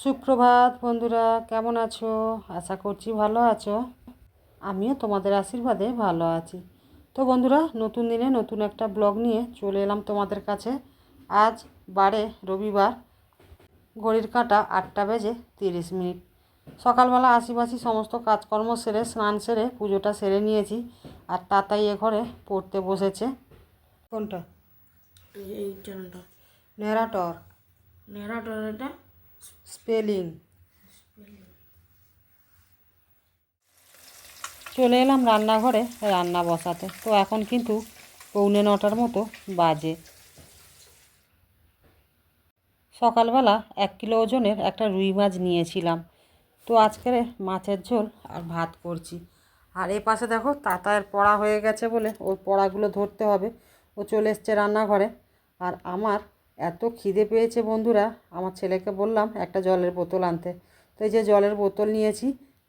সুপ্রভাত বন্ধুরা কেমন আছো? আশা করছি ভালো আছো। আমিও তোমাদের আশীর্বাদে ভালো আছি। তো বন্ধুরা নতুন দিনে নতুন একটা ব্লগ নিয়ে চলে এলাম তোমাদের কাছে। আজ বারে রবিবার ঘড়ির কাঁটা আটটা বেজে তিরিশ মিনিট। সকালবেলা আশিপাশি সমস্ত কাজকর্ম সেরে স্নান সেরে পুজোটা সেরে নিয়েছি আর তাতাই এ ঘরে পড়তে বসেছে। কোনটা? এই চ্যানেলটা। নেরাটর নেরাটর এটা? স্পেলিং। চলে এলাম রান্নাঘরে, রান্না বসাতে। তো এখন কিন্তু পৌনে নটার মতো বাজে। সকালবেলা এক কিলো ওজনের একটা রুই মাছ নিয়েছিলাম। তো আজকের মাছের ঝোল আর ভাত করছি। আর এ পাশে দেখো তাতায়ের পড়া হয়ে গেছে বলে ওর পড়াগুলো ধরতে হবে। ও চলে এসছে রান্নাঘরে। আর আমার এত খিদে পেয়েছে বন্ধুরা। আমার ছেলেকে বললাম, একটা জলের বোতল আনতে। তো এই যে জলের বোতল নিয়েছি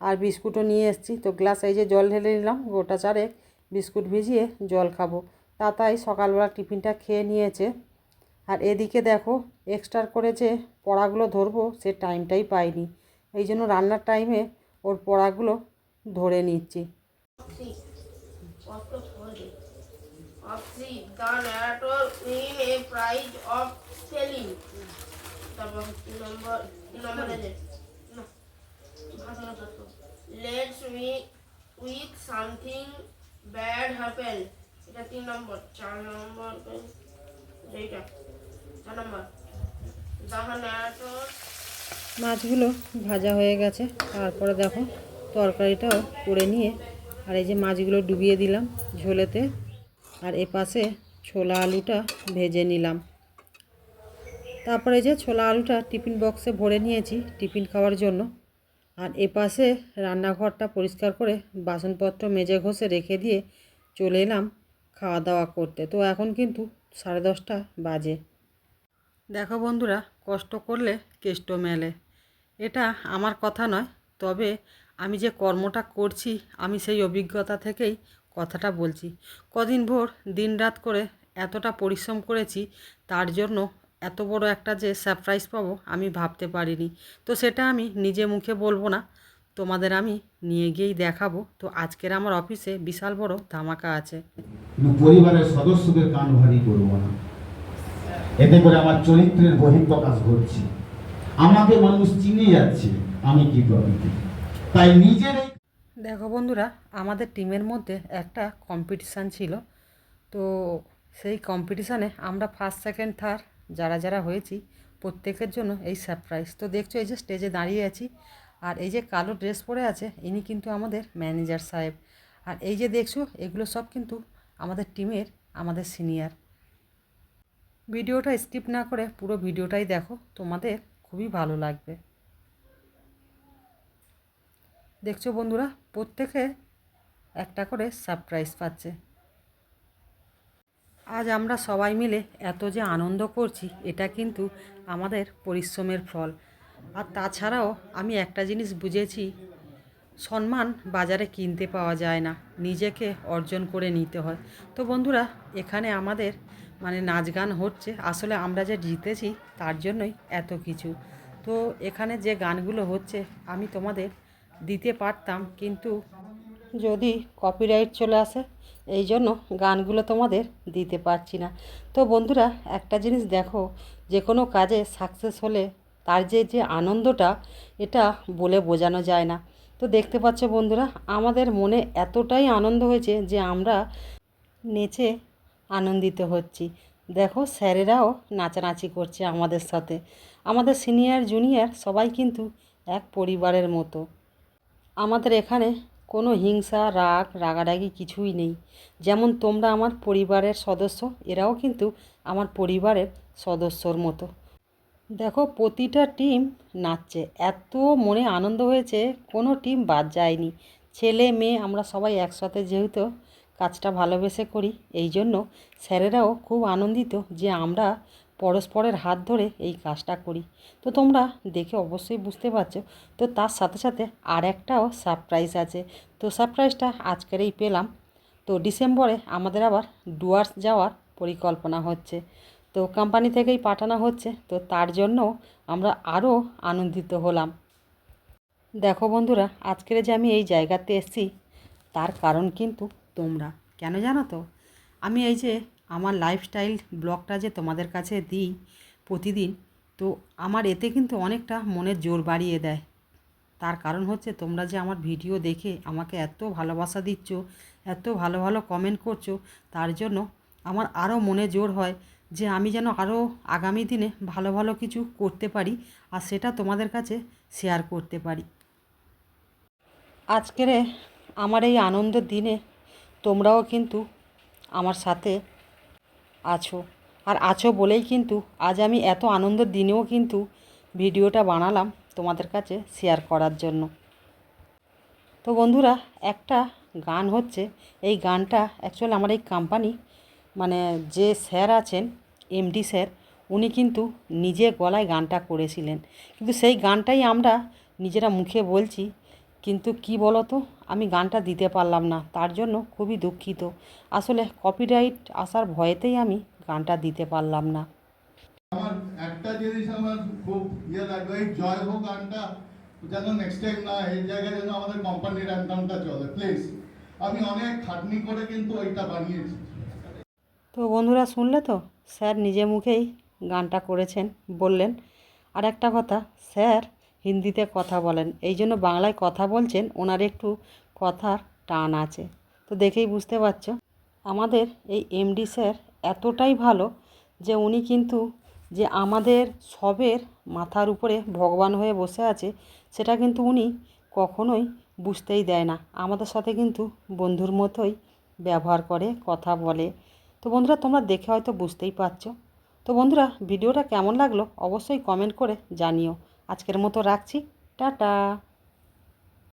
আর বিস্কুটও নিয়ে এসেছি। তো গ্লাস এই যে জল ঢেলে নিলাম, গোটা চারেক বিস্কুট ভিজিয়ে জল খাব। তাতাই সকালবেলা টিফিনটা খেয়ে নিয়েছে। আর এদিকে দেখো, এক্সট্রা করে যে পড়াগুলো ধরবো, সে টাইমটাই পাইনি। এই জন্য রান্নার টাইমে ওর পড়াগুলো ধরে নিচ্ছি। Of three, the narrator win a prize of spelling. তারপর নম্বর নম্বর আছে let's we with something bad happen এটা তিন নম্বর চার নম্বর এইটা চার নম্বর মাছগুলো ভাজা হয়ে গেছে। তারপরে দেখো তরকারিটাও করে নিয়ে আর এই যে মাছগুলো ডুবিয়ে দিলাম ঝোলেতে। আর এ পাশে ছোলা আলুটা ভেজে নিলাম। তারপরে যে ছোলা আলুটা টিফিন বক্সে ভরে নিয়েছি টিফিন খাওয়ার জন্য, আর এ পাশে রান্নাঘরটা পরিষ্কার করে বাসনপত্র মেজে ঘষে রেখে দিয়ে চলে এলাম খাওয়া দাওয়া করতে। তো এখন কিন্তু সাড়ে দশটা বাজে। দেখো বন্ধুরা, কষ্ট করলে কেষ্ট মেলে। এটা আমার কথা নয়, তবে আমি যে কর্মটা করছি, আমি সেই অভিজ্ঞতা থেকেই কথাটা বলছি। কদিন ভোর, দিনরাত করে এতটা পরিশ্রম করেছি, তার জন্য এত বড় একটা যে সারপ্রাইজ পাবো আমি ভাবতে পারিনি। তো সেটা আমি নিজে মুখে বলব না, তোমাদের আমি নিয়ে গিয়েই দেখাবো। তো আজকের আমার অফিসে বিশাল বড় ধামাকা আছে। পরিবারের সদস্যদের কান ভারী করব না। এতে করে আমার চরিত্রের বহিঃপ্রকাশ ঘটছে। আমাকে মানুষ চিনে যাচ্ছে আমি কি তাই নিজের এই দেখো বন্ধুরা, আমাদের টিমের মধ্যে একটা কম্পিটিশান ছিল। তো সেই কম্পিটিশানে আমরা ফার্স্ট সেকেন্ড থার্ড যারা যারা হয়েছি, প্রত্যেকের জন্য এই সারপ্রাইজ তো দেখছ, এই যে স্টেজে দাঁড়িয়ে আছি, আর এই যে কালো ড্রেস পরে আছে, ইনি কিন্তু আমাদের ম্যানেজার সাহেব। আর এই যে দেখছ, এগুলো সব কিন্তু আমাদের টিমের, আমাদের সিনিয়র ভিডিওটা স্কিপ না করে পুরো ভিডিওটাই দেখো, তোমাদের খুবই ভালো লাগবে। দেখছ বন্ধুরা, প্রত্যেকে একটা করে সারপ্রাইজ পাচ্ছে। আজ আমরা সবাই মিলে এত যে আনন্দ করছি, এটা কিন্তু আমাদের পরিশ্রমের ফল। আর তাছাড়াও আমি একটা জিনিস বুঝেছি, সম্মান বাজারে কিনতে পাওয়া যায় না, নিজেকে অর্জন করে নিতে হয়। তো বন্ধুরা, এখানে আমাদের মানে নাচ গান হচ্ছে, আসলে আমরা যে জিতেছি তার জন্যই এত কিছু। তো এখানে যে গানগুলো হচ্ছে, আমি তোমাদের দিতে পারতাম, কিন্তু যদি কপিরাইট চলে আসে, এই জন্য গানগুলো তোমাদের দিতে পারছি না। তো বন্ধুরা, একটা জিনিস দেখো, যে কোনো কাজে সাকসেস হলে তার যে যে আনন্দটা, এটা বলে বোঝানো যায় না। তো দেখতে পাচ্ছ বন্ধুরা, আমাদের মনে এতটাই আনন্দ হয়েছে যে আমরা নেচে আনন্দিত হচ্ছি। দেখো, স্যারেরাও নাচানাচি করছে আমাদের সাথে। আমাদের সিনিয়র জুনিয়র সবাই কিন্তু এক পরিবারের মতো। আমাদের এখানে কোনো হিংসা, রাগ, রাগারাগি কিছুই নেই। যেমন তোমরা আমার পরিবারের সদস্য, এরাও কিন্তু আমার পরিবারের সদস্যর মতো। দেখো, প্রতিটা টিম নাচছে। এত মনে আনন্দ হয়েছে, কোনো টিম বাদ যায়নি। ছেলে, মেয়ে, আমরা সবাই একসাথে যেহেতু কাজটা ভালোবেসে করি, এই জন্য স্যারেরাও খুব আনন্দিত যে আমরা পরস্পরের হাত ধরে এই কাজটা করি। তো তোমরা দেখে অবশ্যই বুঝতে পারছ। তো তার সাথে সাথে আর একটাও সারপ্রাইজ আছে। তো সারপ্রাইজটা আজকেরই পেলাম। তো ডিসেম্বরে আমাদের আবার ডুয়ার্স যাওয়ার পরিকল্পনা হচ্ছে। তো কোম্পানি থেকেই পাঠানো হচ্ছে। তো তার জন্য আমরা আরও আনন্দিত হলাম। দেখো বন্ধুরা, আজকের যে আমি এই জায়গাতে এসেছি, তার কারণ কিন্তু তোমরা। কেন জানো তো? আমি এই যে আমার লাইফস্টাইল ব্লগটা যে তোমাদের কাছে দিই প্রতিদিন, তো আমার এতে কিন্তু অনেকটা মনের জোর বাড়িয়ে দেয়। তার কারণ হচ্ছে তোমরা যে আমার ভিডিও দেখে আমাকে এত ভালোবাসা দিচ্ছ, এত ভালো ভালো কমেন্ট করছ, তার জন্য আমার আরও মনে জোর হয় যে আমি যেন আরও আগামী দিনে ভালো ভালো কিছু করতে পারি আর সেটা তোমাদের কাছে শেয়ার করতে পারি। আজকের আমার এই আনন্দের দিনে তোমরাও কিন্তু আমার সাথে আছো। আর আছো বলেই কিন্তু আজ আমি এত আনন্দের দিনেও কিন্তু ভিডিওটা বানালাম তোমাদের কাছে শেয়ার করার জন্য। তো বন্ধুরা, একটা গান হচ্ছে। এই গানটা অ্যাকচুয়ালি আমার এই কোম্পানি মানে যে স্যার আছেন এমডি স্যার উনি কিন্তু নিজে গলায় গানটা করেছিলেন। কিন্তু সেই গানটাই আমরা নিজেরা মুখে বলছি কিন্তু কি বলো তো আমি গানটা দিতে পারলাম না তার জন্য খুবই দুঃখিত। আসলে কপিরাইট আসার ভয়েতেই আমি গানটা দিতে পারলাম না। আমার একটা জিনিস আমার খুব ইয়ে লাগবে এই জয় হোক গানটা যেন নেক্সট টাইম না এই জায়গায় যেন আমাদের কোম্পানির অ্যান্থামটা চলে প্লিজ আমি অনেক খাটনি করে কিন্তু ওইটা বানিয়েছি। তো বন্ধুরা শুনলে তো? স্যার নিজে মুখেই গানটা করেছেন বললেন। আর একটা কথা স্যার হিন্দিতে কথা বলেন। এই জন্য বাংলায় কথা বলছেন, ওনার একটু কথার টান আছে। তো দেখেই বুঝতে পারছ, আমাদের এই এমডি স্যার এতটাই ভালো যে উনি কিন্তু যে আমাদের সবের মাথার উপরে ভগবান হয়ে বসে আছে, সেটা কিন্তু উনি কখনোই বুঝতেই দেয় না। আমাদের সাথে কিন্তু বন্ধুর মতোই ব্যবহার করে, কথা বলে। তো বন্ধুরা, তোমরা দেখে হয়তো বুঝতেই পারছ। তো বন্ধুরা, ভিডিওটা কেমন লাগল অবশ্যই কমেন্ট করে জানিও। আজকের মতো রাখছি। টাটা।